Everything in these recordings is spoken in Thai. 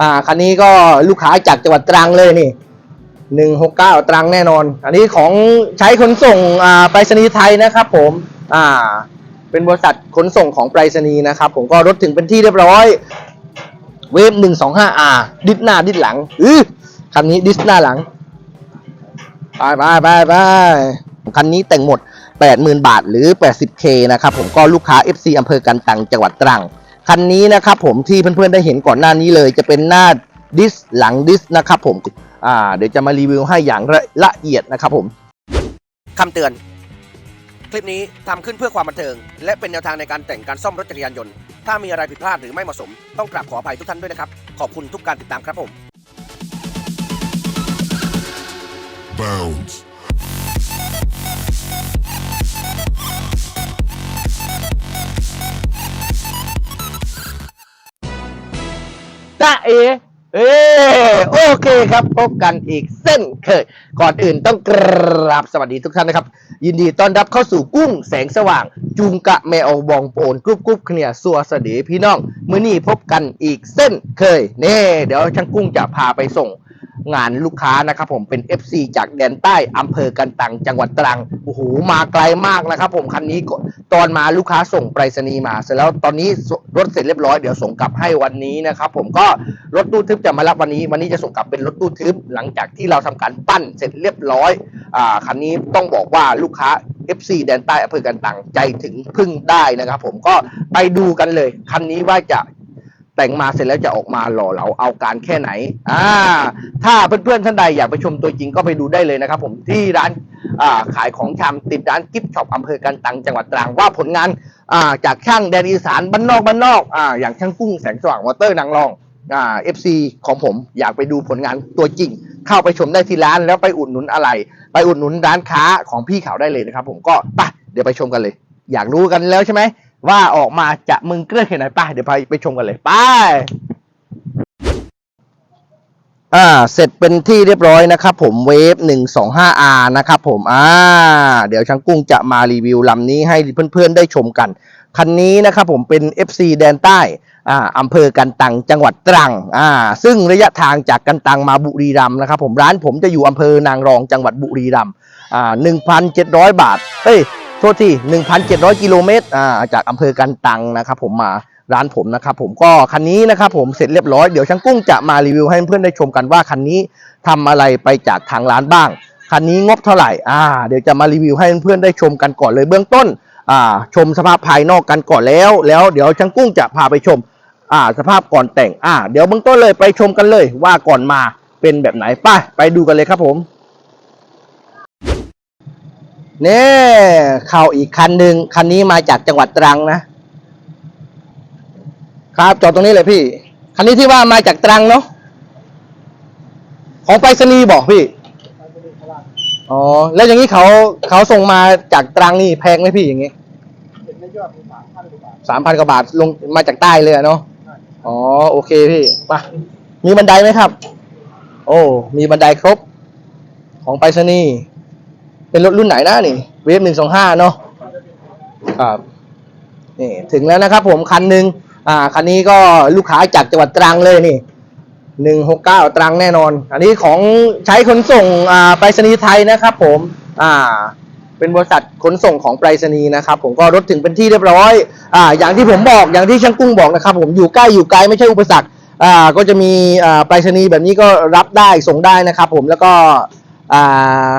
อ่าคันนี้ก็ลูกค้าจากจังหวัดตรังเลยนี่หนึ่งหกเก้าตรังแน่นอน อันนี้ของใช้ขนส่งอ่าไปรษณีย์ไทยนะครับ ผมอ่าเป็นบริษัทขนส่งของไปรษณีย์นะครับ ผมก็รถถึงเป็นที่เรียบร้อย เวฟหนึ่งสองห้าอาดิสหน้าดิสหลังอือคันนี้ดิสหน้าหลังไปไปไปไปคันนี้แต่งหมด 80,000 บาทหรือ 80K นะครับ ผมก็ลูกค้า FC อำเภอกันตังจังหวัดตรัง คันนี้นะครับผมที่เพื่อนๆได้เห็นก่อนหน้านี้เลยจะเป็นหน้าดิสหลังดิสนะครับผมอ่าเดี๋ยวจะมารีวิวให้อย่างละละเอียดนะครับผมคำเตือน คลิปนี้ทำขึ้นเพื่อความบันเทิง และเป็นแนวทางในการแต่งการซ่อมรถจักรยานยนต์ ถ้ามีอะไรผิดพลาดหรือไม่เหมาะสม ต้องกราบขออภัยทุกท่านด้วยนะครับ ขอบคุณทุกการติดตามครับผม Bounds. จ้าเอเอโอเคครับ พบกันอีกเส้นเคยก่อนอื่นต้องกราบสวัสดีทุกท่านนะครับ ยินดีต้อนรับเข้าสู่กุ้งแสงสว่าง จุงกะแมวบองโปนกรุบกรุบเคลียสัวสดีพี่น้อง มื้อนี้พบกันอีกเส้นเคยเน่เดี๋ยวช่างกุ้งจะพาไปส่ง งานลูกค้านะครับผมเป็น FC จากแดนใต้อำเภอกันตังจังหวัดตรังโอ้โหมาไกลมากนะครับ ผมคันนี้ตอนมาลูกค้าส่งไปรษณีย์มา เสร็จแล้วตอนนี้รถเสร็จเรียบร้อยเดี๋ยวส่งกลับให้วันนี้นะครับผมก็รถตู้ทึบจะมารับวันนี้ วันนี้จะส่งกลับเป็นรถตู้ทึบหลังจากที่เราทำการปั้นเสร็จเรียบร้อยอ่าคันนี้ต้องบอกว่าลูกค้า FC แดนใต้อำเภอกันตังใจถึงพึ่งได้นะครับ ผมก็ไปดูกันเลยคันนี้ว่าจะ แต่งมาเสร็จแล้วจะออกมาหล่อเหลาเอาการแค่ไหน อ่า ถ้าเพื่อนๆท่านใดอยากไปชมตัวจริงก็ไปดูได้เลยนะครับ ผมที่ร้านอ่าขายของชำติดร้านกิฟต์ช็อปอำเภอกันตังจังหวัดตรังว่าผลงานอ่าจากช่างแดนอีสานบ้านนอกบ้านนอกอ่าอย่างช่างกุ้งแสงสว่างมอเตอร์นางรองอ่าเอฟซีของผมอยากไปดูผลงานตัวจริง เข้าไปชมได้ที่ร้านแล้วไปอุดหนุนอะไร ไปอุดหนุนร้านค้าของพี่เขาได้เลยนะครับ ผมก็ไปเดี๋ยวไปชมกันเลย อยากรู้กันแล้วใช่ไหม ว่าออกมาจะมึงเกลือแค่ไหนไปเดี๋ยวไปไปชมกันเลยไปอ่า เสร็จเป็นที่เรียบร้อยนะครับผมเวฟหนึ่งสองห้าอานะครับผม อ่า เดี๋ยวช่างกุ้งจะมารีวิวลำนี้ให้เพื่อนๆได้ชมกัน คันนี้นะครับผมเป็น FC แดนใต้ อ่าอำเภอกันตังจังหวัดตรัง อ่า ซึ่งระยะทางจากกันตังมาบุรีรัมย์นะครับผมร้านผมจะอยู่อำเภอนางรองจังหวัดบุรีรัมย์ อ่าหนึ่งพันเจ็ดร้อยบาทเฮ้ย โทษที1,700 กิโลเมตรอ่าจากอำเภอกันตังนะครับผมมาร้านผมนะครับผมก็คันนี้นะครับผมเสร็จเรียบร้อยเดี๋ยวช่างกุ้งจะมารีวิวให้เพื่อนได้ชมกันว่าคันนี้ทำอะไรไปจากทางร้านบ้าง คันนี้งบเท่าไหร่อ่าเดี๋ยวจะมารีวิวให้เพื่อนได้ชมกันก่อนเลยเบื้องต้นอ่าชมสภาพภายนอกกันก่อนแล้ว แล้วเดี๋ยวช่างกุ้งจะพาไปชมอ่าสภาพก่อนแต่งอ่าเดี๋ยวเบื้องต้นเลยไปชมกันเลยว่าก่อนมาเป็นแบบไหนไปไปดูกันเลยครับผม นี่ยเข้าอีกคันหนึ่งคันนี้มาจากจังหวัดตรังนะ ครับจอดตรงนี้เลยพี่ คันนี้ที่ว่ามาจากตรังเนาะของไปรษณีย์บอกพี่อ๋อแล้วอย่างนี้เขาเขาส่งมาจากตรังนี่แพงไหมพี่อย่างงี้สามพันกว่าบาทลงมาจากใต้เลยเนาะอ๋อโอเคพี่มามีบันไดไหมครับ โอ้มีบันไดครบ ของไปรษณีย์ เป็นรถรุ่นไหนนะนี่เวฟหนึ่งสองห้าเนาะครับนี่ถึงแล้วนะครับผมคันหนึ่งอ่าคันนี้ก็ลูกค้าจากจังหวัดตรังเลยนี่หนึ่งหกเก้าตรังแน่นอน อันนี้ของใช้ขนส่งอ่าไปรษณีย์ไทยนะครับ ผมอ่าเป็นบริษัทขนส่งของไปรษณีย์นะครับ ผมก็รถถึงเป็นที่เรียบร้อยอ่าอย่างที่ผมบอกอย่างที่ช่างกุ้งบอกนะครับ ผมอยู่ใกล้อยู่ไกลไม่ใช่อุปสรรคอ่าก็จะมีอ่าไปรษณีย์แบบนี้ก็รับได้ส่งได้นะครับ ผมแล้วก็อ่า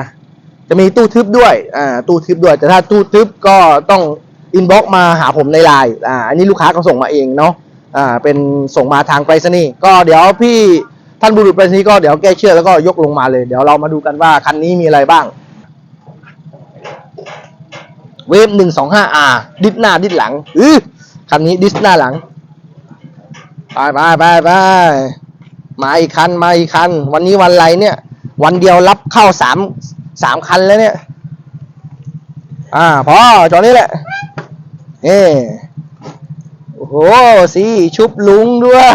จะมีตู้ทึบด้วย อ่า ตู้ทึบด้วย แต่ถ้าตู้ทึบก็ต้องอินบ็อกมาหาผมในไลน์อ่า อันนี้ลูกค้าก็ส่งมาเองเนาะ อ่า เป็นส่งมาทางไปรษณีย์ก็เดี๋ยวพี่ท่านบุรุษไปรษณีย์ก็เดี๋ยวแก้เชือกแล้วก็ยกลงมาเลย เดี๋ยวเรามาดูกันว่าคันนี้มีอะไรบ้าง เวฟหนึ่งสองห้าอาดิสหน้าดิสหลังอือคันนี้ดิสหน้าหลัง ไปไปไปไปมาอีกคันมาอีกคัน วันนี้วันอะไรเนี่ย วันเดียวรับเข้าสาม สามคันแล้วเนี่ย อ่าพอจอนี้แหละเอโอ้โหสีชุบลุงด้วย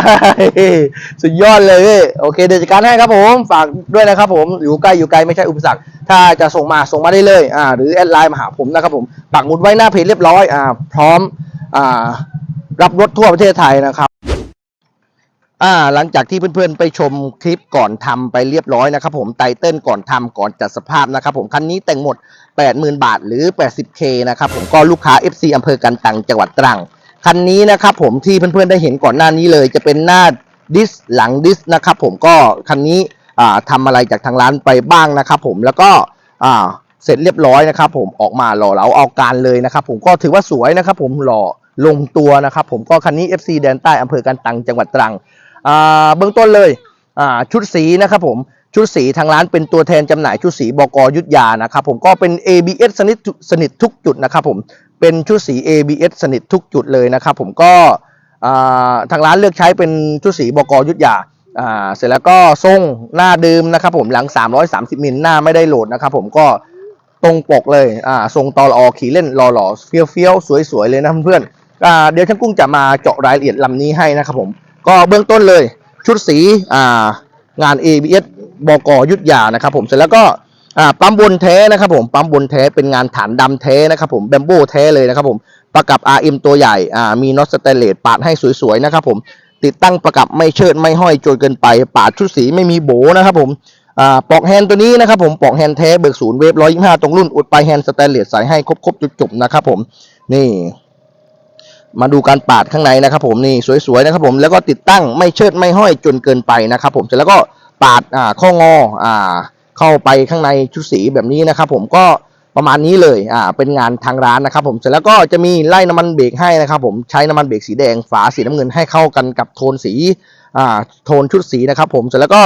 สุดยอดเลยเว้ยโอเคเดี๋ยวจัดการให้ครับผม ฝากด้วยนะครับผม อยู่ใกล้อยู่ไกลไม่ใช่อุปสรรค ถ้าจะส่งมาส่งมาได้เลย อ่า หรือแอดไลน์มาหาผมนะครับผม ปักหมุดไว้หน้าเพจเรียบร้อย อ่า พร้อม อ่า รับรถทั่วประเทศไทยนะครับ อ่าหลังจากที่เพื่อนๆไปชมคลิปก่อนทำไปเรียบร้อยนะครับผมไตเติ้ลก่อนทำก่อนจัดสภาพนะครับผมคันนี้แต่งหมด 80,000 บาทหรือ 80k นะครับผมก็ลูกค้า FC อำเภอกันตังจังหวัดตรังคันนี้นะครับผมที่เพื่อนๆได้เห็นก่อนหน้านี้เลย จะเป็นหน้าดิสหลังดิสนะครับผมก็คันนี้อ่าทำอะไรจากทางร้านไปบ้างนะครับผมแล้วก็อ่าเสร็จเรียบร้อยนะครับผมออกมาหล่อเหลาเอาการเลยนะครับผมก็ถือว่าสวยนะครับผมหล่อลงตัวนะครับผมก็คันนี้ FC แดนใต้อำเภอกันตังจังหวัดตรัง อ่าเบื้องต้นเลยอ่าชุดสีนะครับผมชุดสีทางร้านเป็นตัวแทนจำหน่ายชุดสีบกยุทธยานะครับผมก็เป็น ABS สนิทสนิททุกจุดนะครับผมเป็นชุดสี ABS สนิททุกจุดเลยนะครับผมก็ทางร้านเลือกใช้เป็นชุดสีบกยุทธยาเสร็จแล้วก็ทรงหน้าเดิมนะครับผมหลัง 330มิลหน้าไม่ได้โหลดนะครับผมก็ตรงปกเลยทรงตอลอขี่เล่นรอหล่อเฟี้ยวเฟี้ยวๆสวยๆเลยนะเพื่อนเดี๋ยวช่างกุ้งจะมาเจาะรายละเอียดลำนี้ให้นะครับผม ก็เบื้องต้นเลยชุดสีอ่างาน ABS บกยุทธยานะครับผมเสร็จแล้วก็ปั๊มบนแท้นะครับผมปั๊มบนแท้เป็นงานฐานดำแท้นะครับผมแบมโบแท้เลยนะครับผมประกับ RM ตัวใหญ่มีน็อตสเตนเลสปาดให้สวยๆนะครับผมติดตั้งประกับไม่เชิดไม่ห้อยจนเกินไป ปาดชุดสีไม่มีโบนะครับผมอปลอกแฮนตัวนี้นะครับผมปลอกแฮนแท้เบิกศูนย์เวฟร้อยยี่ห้าตรงรุ่นอุดปลายแฮนสแตนเลสใส่ให้ครบๆจุดๆนะครับผมนี่ มาดูการปาดข้างในนะครับ ผมนี่สวยๆนะครับ ผมแล้วก็ติดตั้งไม่เชิดไม่ห้อยจนเกินไปนะครับ ผมเสร็จแล้วก็ปาดอ่าข้องออ่า เข้าไปข้างในชุดสีแบบนี้นะครับ ผมก็ประมาณนี้เลยอ่าเป็นงานทางร้านนะครับ ผมเสร็จแล้วก็จะมีไล่น้ำมันเบรกให้นะครับ ผมใช้น้ำมันเบรกสีแดงฝาสีน้ำเงินให้เข้ากันกับโทนสีอ่าโทนชุดสีนะครับ ผมเสร็จแล้วก็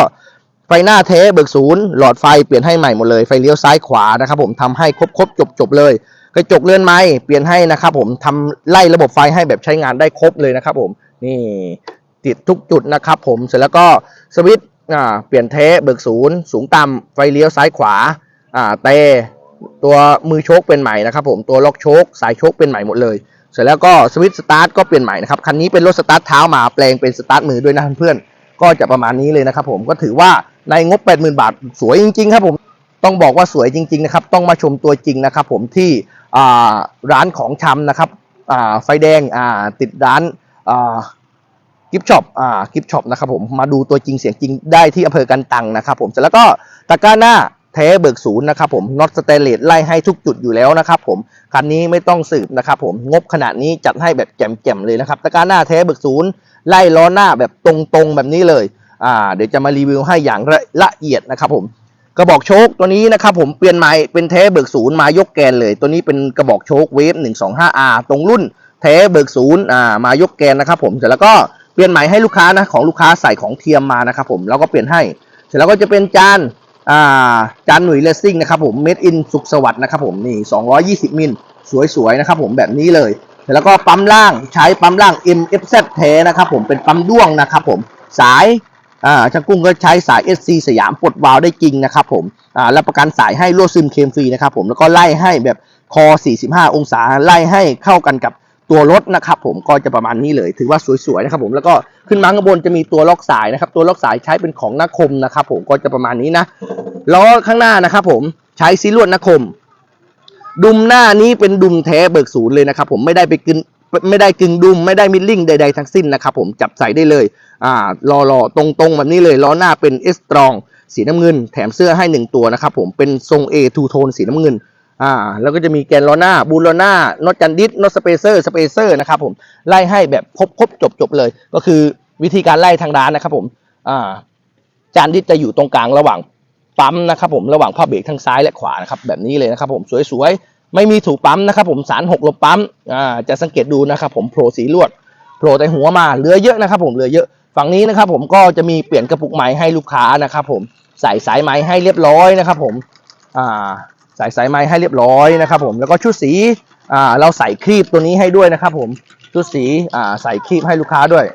ไฟหน้าเทเบิกศูนย์หลอดไฟเปลี่ยนให้ใหม่หมดเลยไฟเลี้ยวซ้ายขวานะครับ ผมทำให้ครบครบจบๆเลย ระจกเลื่อนไม้เปลี่ยนให้นะครับผมทำไล่ระบบไฟให้แบบใช้งานได้ครบเลยนะครับผมนี่ติดทุกจุดนะครับผมเสร็จแล้วก็สวิตช์อ่าเปลี่ยนเทสเบิกศูนย์สูงต่ำไฟเลี้ยวซ้ายขวาอ่าเตตัวมือโชคเป็นใหม่นะครับผมตัวล็อกโชคสายโชคเป็นใหม่หมดเลยเสร็จแล้วก็สวิตช์สตาร์ทก็เปลี่ยนใหม่นะครับคันนี้เป็นรถสตาร์ทเท้ามาแปลงเป็นสตาร์ทมือด้วยนะเพื่อนก็จะประมาณนี้เลยนะครับผมก็ถือว่าในงบ 80,000 บาทสวยจริง ๆ ครับผมต้องบอกว่าสวยจริง ๆ นะครับ ต้องมาชมตัวจริงนะครับผมที่ ร้านของชำนะครับไฟแดงติดร้านกิฟช็อปอ่ากิฟช็อปนะครับผมมาดูตัวจริงเสียงจริงได้ที่อำเภอกันตังนะครับผมเสร็จแล้วก็ตะกร้าหน้าแท้เบิกศูนย์นะครับผมน็อตสเตเลสไล่ให้ทุกจุดอยู่แล้วนะครับผมคันนี้ไม่ต้องสืบนะครับผมงบขนาดนี้จัดให้แบบแจ่มๆเลยนะครับตะกร้าหน้าแท้เบิกศูนย์ไล่ล้อหน้าแบบตรงๆแบบนี้เลยอ่าเดี๋ยวจะมารีวิวให้อย่างละละเอียดนะครับผม กระบอกโชคตัวนี้นะครับผมเปลี่ยนใหม่เป็นแท้เบิกศูนย์มายกแกนเลย ตัวนี้เป็นกระบอกโชคเวฟ 125R ตรงรุ่นแท้เบิกศูนย์อ่ามายกแกนนะครับผมเสร็จแล้วก็เปลี่ยนใหม่ให้ลูกค้านะของลูกค้าใส่ของเทียมมานะครับผมแล้วก็เปลี่ยนให้ เสร็จแล้วก็จะเป็นจานอ่าจานหนุ่ยเลสซิ่งนะครับผมเมดอินสุขสวัสดิ์นะครับผมนี่220มิลสวยๆนะครับผมแบบนี้เลยเสร็จแล้วก็ปั๊มล่างใช้ปั๊มล่าง MFZ แท้นะครับผมเป็นปั๊มด้วงนะครับผมสาย อ่าช่างกุ้งก็ใช้สาย SC สยามปลดวาล์วได้จริงนะครับผมอ่ารับประกันสายให้รั่วซึมเคมฟรีนะครับผมแล้วก็ไล่ให้แบบคอ 45 องศาไล่ให้เข้ากันกับตัวรถนะครับผมก็จะประมาณนี้เลย ถือว่าสวยๆนะครับผมแล้วก็ขึ้นมาข้างบนจะมีตัวล็อกสายนะครับ ตัวล็อกสายใช้เป็นของนาคมนะครับผมก็จะประมาณนี้นะล้อข้างหน้านะครับผมใช้ซีลวดนาคม ดุมหน้านี้เป็นดุมแท้เบิกศูนย์เลยนะครับผมไม่ได้ไปกึน ไม่ได้กึ่งดุมไม่ได้มิลลิ่งใด ๆ ทั้งสิ้นนะครับผมจับใส่ได้เลยอ่ารอรอตรงตรงๆแบบนี้เลยล้อหน้าเป็นเอสตรองสีน้ำเงิน แถมเสื้อให้หนึ่งตัวนะครับผมเป็นทรง A ทูโทนสีน้ำเงินอ่าแล้วก็จะมีแกนล้อหน้าบูลล้อหน้าน็อตจันดิสน็อตสเปเซอร์สเปเซอร์นะครับผมไล่ให้แบบครบครบจบจบเลย ก็คือวิธีการไล่ทางร้านนะครับผมอ่าจานดิสจะอยู่ตรงกลางระหว่างปั๊มนะครับผมระหว่างผ้าเบรกทั้งซ้ายและขวานะครับแบบนี้เลยนะครับผมสวยๆ ไม่มีถูกปั๊มนะครับผมสารหกลบปั๊มอ่าจะสังเกตดูนะครับผมโผล่สีลวดโผล่แต่หัวมาเหลือเยอะนะครับผมเหลือเยอะฝั่งนี้นะครับผมก็จะมีเปลี่ยนกระปุกไม้ให้ลูกค้านะครับผมใส่สายไม้ให้เรียบร้อยนะครับผมอ่าใส่สายไม้ให้เรียบร้อยนะครับผมแล้วก็ชุดสีอ่าเราใส่ครีบตัวนี้ให้ด้วยนะครับผมชุดสีอ่าใส่ครีบให้ลูกค้าด้วย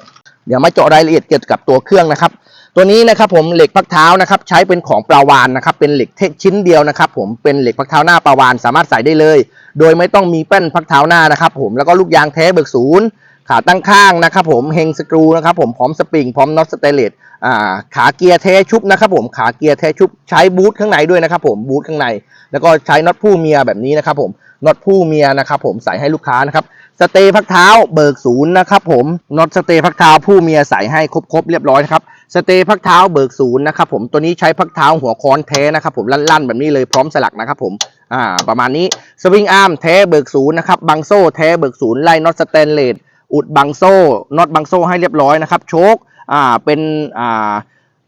เดี๋ยวมาเจาะรายละเอียดเกี่ยวกับตัวเครื่องนะครับ ตัวนี้นะครับผมเหล็กพักเท้านะครับใช้เป็นของปลาวานนะครับเป็นเหล็กเทคชิ้นเดียวนะครับผมเป็นเหล็กพักเท้าหน้าปลาวานสามารถใส่ได้เลย โดยไม่ต้องมีแป้นพักเท้าหน้านะครับผมแล้วก็ลูกยางแท้เบิกศูนย์ขาตั้งข้างนะครับผมเฮงสกรูนะครับผมพร้อมสปริงพร้อมน็อตสเตเลสอ่าขาเกียร์แท้ชุบนะครับผมขาเกียร์แท้ชุบใช้บูทข้างในด้วยนะครับผมบูทข้างใน แล้วก็ใช้น็อตผู้เมียแบบนี้นะครับผมน็อตผู้เมียนะครับผมใส่ให้ลูกค้านะครับ สเตย์พักเท้าเบิกศูนย์นะครับผมน็อตสเตย์พักเท้าผู้มีอาศัยให้ครบๆเรียบร้อยนะครับสเตย์พักเท้าเบิกศูนย์นะครับผมตัวนี้ใช้พักเท้าหัวค้อนแท้นะครับผมลั่นๆแบบนี้เลยพร้อมสลักนะครับผมอ่าประมาณนี้สวิงอาร์มแท้เบิกศูนย์นะครับบังโซ่แท้เบิกศูนย์ไล่น็อตสแตนเลสอุดบังโซ่น็อตบังโซ่ให้เรียบร้อยนะครับโชคอ่าเป็นอ่า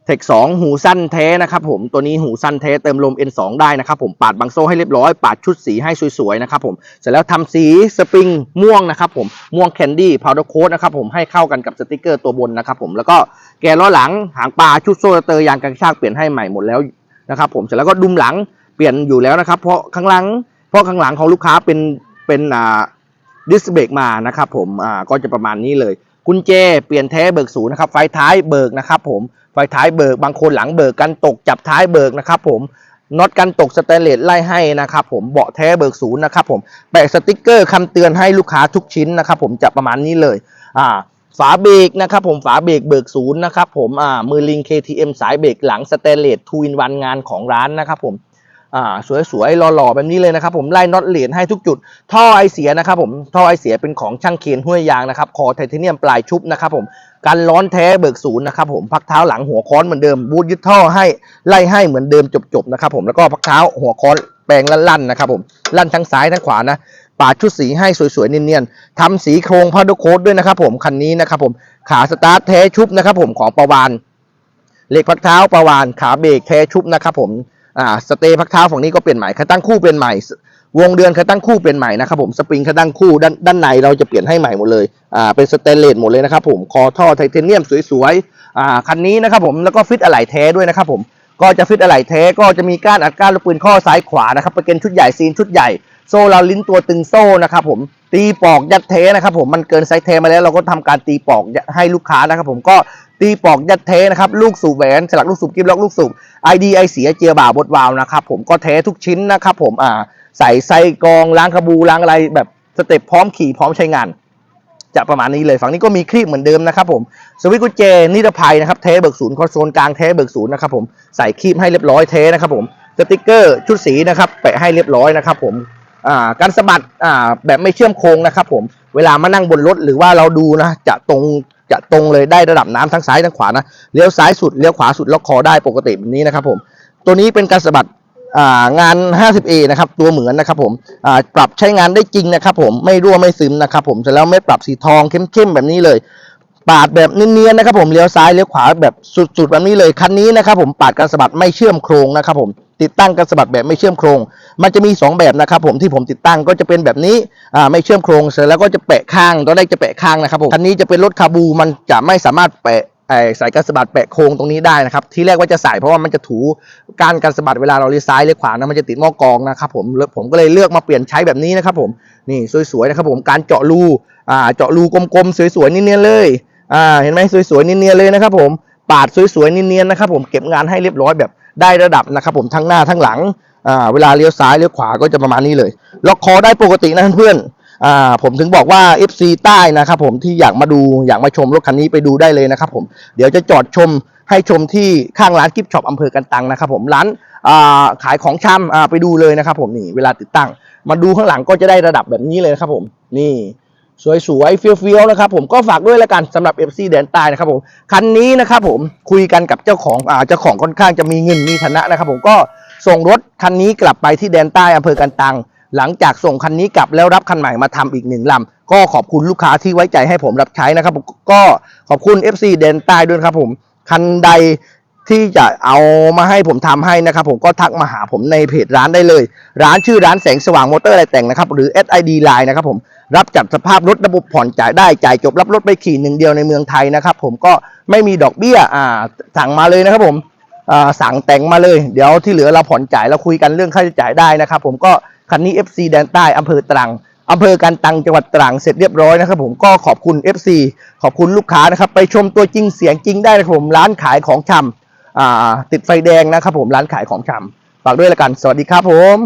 เทคสองหูสั้นแท้นะครับผมตัวนี้หูสั้นแท้เติมลม N2 ได้นะครับผมปาดบังโซ่ให้เรียบร้อยปาดชุดสีให้สวยๆนะครับผมเสร็จแล้วทำสีสปริงม่วงนะครับผมม่วงแคนดี้พาวเดอร์โค้ดนะครับผมให้เข้ากันกับสติกเกอร์ตัวบนนะครับผมแล้วก็แกล้อหลังหางปลาชุดโซ่เตอร์ยางกระชากเปลี่ยนให้ใหม่หมดแล้วนะครับผมเสร็จแล้วก็ดุมหลังเปลี่ยนอยู่แล้วนะครับ เพราะข้างหลังเพราะข้างหลังของลูกค้าเป็นเป็นอ่าดิสเบรกมานะครับผมอ่าก็จะประมาณนี้เลย กุญแจเปลี่ยนแท้เบิกศูนย์นะครับไฟท้ายเบิกนะครับผมไฟท้ายเบิกบางคนหลังเบิกกันตกจับท้ายเบิกนะครับผมน็อตกันตกสแตนเลสไล่ให้นะครับผมเบาะแท้เบิกศูนย์นะครับผมแปะสติกเกอร์คำเตือนให้ลูกค้าทุกชิ้นนะครับผมจะประมาณนี้เลยอ่าฝาเบรกนะครับผมฝาเบรกเบิกศูนย์นะครับผมอ่ามือลิง KTM สายเบรกหลังสแตนเลสทูอินวันงานของร้านนะครับผม อ่าสวยๆหล่อๆแบบนี้เลยนะครับผมไล่น็อตเหรียญให้ทุกจุด ท่อไอเสียนะครับผมท่อไอเสียเป็นของช่างเคียนห้วยยางนะครับคอไทเทเนียมปลายชุบนะครับผมกันร้อนแท้เบิกศูนย์นะครับผมพักเท้าหลังหัวค้อนเหมือนเดิมบูทยึดท่อให้ไล่ให้เหมือนเดิมจบๆนะครับผมแล้วก็พักเท้าหัวค้อนแปลงลั่นๆนะครับผมลั่นทั้งซ้ายทั้งขวานะปาดชุดสีให้สวยๆเนียนๆทำสีโครงพาดโคดด้วยนะครับผมคันนี้นะครับผมขาสตาร์ทแท้ชุบนะครับผมของประวานเหล็กพักเท้าประวานขาเบรกแท้ชุบนะครับผม อ่าสเตย์พักเท้าฝั่งนี้ก็เปลี่ยนใหม่คันตั้งคู่เป็นใหม่ วงเดือนคันตั้งคู่เป็นใหม่นะครับผมสปริงคันตั้งคู่ด้านด้านในเราจะเปลี่ยนให้ใหม่หมดเลยอ่าเป็นสเตนเลสหมดเลยนะครับผมคอท่อไทเทเนียมสวยๆอ่าคันนี้นะครับผมแล้วก็ฟิตอะไหล่แท้ด้วยนะครับผมก็จะฟิตอะไหล่แท้ก็จะมีก้านอัดก้านลูกปืนข้อซ้ายขวานะครับประเกันชุดใหญ่ซีนชุดใหญ่โซ่เราลิ้นตัวตึงโซ่นะครับผมตีปอกยัดเทนะครับผมมันเกินไซส์เทมาแล้วเราก็ทำการตีปอกให้ลูกค้านะครับผมก็ ตีปอกยัดเทนะครับ ลูกสูบแหวนสลักลูกสูบกิ๊บล็อกลูกสูบไอดีไอเสียเจียบ่าบดวาวนะครับผมก็เททุกชิ้นนะครับผมอ่าใส่ไส้กองล้างขบูล้างอะไรแบบสเต็ปพร้อมขี่พร้อมใช้งานจะประมาณนี้เลยฝั่งนี้ก็มีคลิปเหมือนเดิมนะครับผมสวิตช์กุญแจนิรภัยนะครับเทเบิกศูนย์คอนโซลกลางเทเบิกศูนย์นะครับผมใส่คลิปให้เรียบร้อยเทนะครับผมสติกเกอร์ชุดสีนะครับแปะให้เรียบร้อยนะครับผม การสะบัดแบบไม่เชื่อมโครงนะครับผมเวลามานั่งบนรถหรือว่าเราดูนะจะตรงจะตรงเลยได้ระดับน้ำทั้งซ้ายทั้งขวานะเลี้ยวซ้ายสุดเลี้ยวขวาสุดล็อกคอได้ปกติแบบนี้นะครับผมตัวนี้เป็นการสะบัดงาน 50A นะครับ ตัวเหมือนนะครับผมปรับใช้งานได้จริงนะครับผมไม่รั่วไม่ซึมนะครับผมเสร็จแล้วไม่ปรับสีทองเข้มๆแบบนี้เลย ปาดแบบเนียนๆนะครับผมเลี้ยวซ้ายเลี้ยวขวาแบบสุดๆแบบนี้เลยคันนี้นะครับผมปาดการสะบัดไม่เชื่อมโครงนะครับผม ติดตั้งการสะบัดแบบไม่เชื่อมโครง มันจะมี 2 แบบนะครับผมที่ผมติดตั้งก็จะเป็นแบบนี้อ่าไม่เชื่อมโครงเสร็จแล้วก็จะแปะข้างตอนแรกจะแปะข้างนะครับผมคันนี้จะเป็นรถคาบูมันจะไม่สามารถแปะไอ้สายการสะบัดแปะโครงตรงนี้ได้นะครับที่แรกว่าจะใส่เพราะว่ามันจะถูการการสะบัดเวลาเราเลี้ยวซ้ายเลี้ยวขวานะมันจะติดหม้อกรองนะครับผมแล้วผมก็เลยเลือกมาเปลี่ยนใช้แบบนี้นะครับผมนี่สวยๆนะครับผมการเจาะรูอ่าเจาะรูกลมๆสวยๆเนียนๆเลยอ่าเห็นไหมสวยๆเนียนๆเลยนะครับผมปาดสวยๆเนียนๆนะครับผมเก็บงานให้เรียบร้อยแบบ ได้ระดับนะครับผมทั้งหน้าทั้งหลังเวลาเลี้ยวซ้ายเลี้ยวขวาก็จะประมาณนี้เลยล็อกคอได้ปกตินะเพื่อนอผมถึงบอกว่า FC ใต้นะครับผมที่อยากมาดูอยากมาชมรถคันนี้ไปดูได้เลยนะครับผมเดี๋ยวจะจอดชมให้ชมที่ข้างร้านกิฟช็อปอำเภอกันตังนะครับผมร้านขายของชำไปดูเลยนะครับผมนี่เวลาติดตั้ง มาดูข้างหลังก็จะได้ระดับแบบนี้เลยครับผมนี่ สวยๆเฟี้ยวๆนะครับผมก็ฝากด้วยแล้วกันสำหรับ FC แดนใต้นะครับผมคันนี้นะครับผมคุยกันกับเจ้าของอ่าเจ้าของค่อนข้างจะมีเงินมีฐานะนะครับผมก็ส่งรถคันนี้กลับไปที่แดนใต้อำเภอกันตังหลังจากส่งคันนี้กลับแล้วรับคันใหม่มาทำอีกหนึ่งลำก็ขอบคุณลูกค้าที่ไว้ใจให้ผมรับใช้นะครับผมก็ขอบคุณ FC แดนใต้ด้วยครับผมคันใด ที่จะเอามาให้ผมทำให้นะครับ ผมก็ทักมาหาผมในเพจร้านได้เลย ร้านชื่อร้านแสงสว่างมอเตอร์อะไรแต่งนะครับ หรือ SID Line นะครับผมรับจัดสภาพรถระบบผ่อนจ่ายได้จ่ายจบรับรถไปขี่หนึ่งเดียวในเมืองไทยนะครับ ผมก็ไม่มีดอกเบี้ยอ่าสั่งมาเลยนะครับผมอ่าสั่งแต่งมาเลย เดี๋ยวที่เหลือเราผ่อนจ่ายเราคุยกันเรื่องค่าใช้จ่ายได้นะครับ ผมก็คันนี้ FC แดนใต้อำเภอตรังอำเภอกันตังจังหวัดตรังเสร็จเรียบร้อยนะครับ ผมก็ขอบคุณ FC ขอบคุณลูกค้านะครับ ไปชมตัวจริงเสียงจริงได้นะครับผมร้านขายของชำ อ่า ติดไฟแดงนะครับผมร้านขายของชำฝากด้วยละกัน สวัสดีครับผม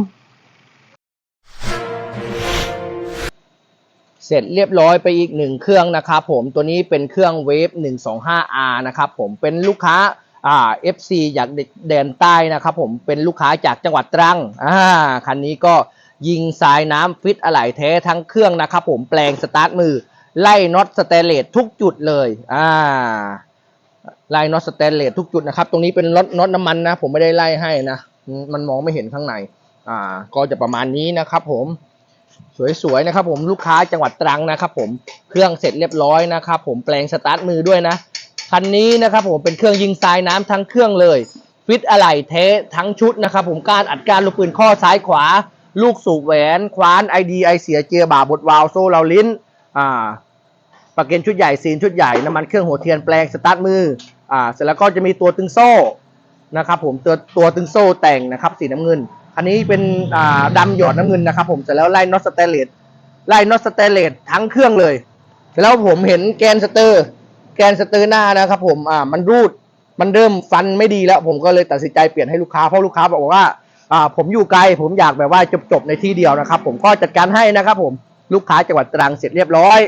เสร็จเรียบร้อยไปอีกหนึ่งเครื่องนะครับผมตัวนี้เป็นเครื่องเวฟ 125R นะครับผมเป็นลูกค้าอ่า FC อยากแดนใต้นะครับผมเป็นลูกค้าจากจังหวัดตรังอ่าคันนี้ก็ยิงสายน้ำฟิตอะไหล่แท้ทั้งเครื่องนะครับผมแปลงสตาร์ทมือ ไล่น็อตสเตเลสทุกจุดเลย อ่า ไล่น็อตสแตนเลสทุกจุดนะครับ ตรงนี้เป็นน็อตน็อตน้ำมันนะ ผมไม่ได้ไล่ให้นะ มันมองไม่เห็นข้างใน อ่า ก็จะประมาณนี้นะครับผม สวยๆนะครับผมลูกค้าจังหวัดตรังนะครับผม เครื่องเสร็จเรียบร้อยนะครับผมแปลงสตาร์ทมือด้วยนะ คันนี้นะครับผมเป็นเครื่องยิงทรายน้ำทั้งเครื่องเลย ฟิตอะไหล่เททั้งชุดนะครับผมการอัดการลูกปืนข้อซ้ายขวา ลูกสูบแหวน คว้านไอดีไอเสียเจียบ่าบดวาล์วโซ่เราลิ้น อ่า ประเกนชุดใหญ่ซีนชุดใหญ่น้ำมันเครื่องหัวเทียนแปลงสตาร์ทมืออ่าเสร็จแล้วก็จะมีตัวตึงโซ่นะครับผมตัวตัวตึงโซ่แต่งนะครับสีน้ำเงินอันนี้เป็นอ่าดำหยอดน้ำเงินนะครับผมเสร็จแล้วไล่น็อตสเตเลสไล่น็อตสเตเลสทั้งเครื่องเลยเสร็จแล้วผมเห็นแกนสเตอร์ แกนสเตอร์หน้านะครับผมอ่ามันรูดมันเริ่มฟันไม่ดีแล้ว ผมก็เลยตัดสินใจเปลี่ยนให้ลูกค้าเพราะลูกค้าบอกว่าอ่าผมอยู่ไกลผมอยากแบบว่าจบๆในที่เดียวนะครับ ผมก็จัดการให้นะครับผมลูกค้าจังหวัดตรังเสร็จเรียบร้อย